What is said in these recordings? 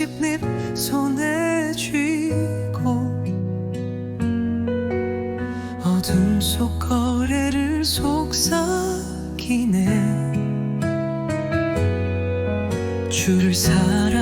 씹잎 손에 쥐고 어둠 속 거래를 속삭이네. 줄을 살아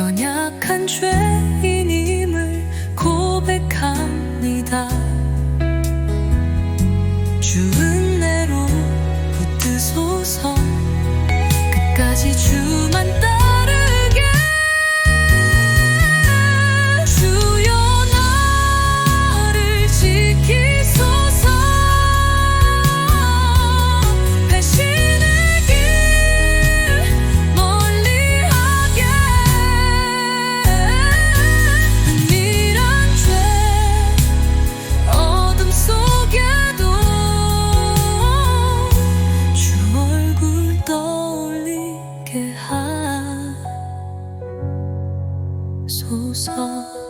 연약한 죄인임을 고백합니다. Sous-titrage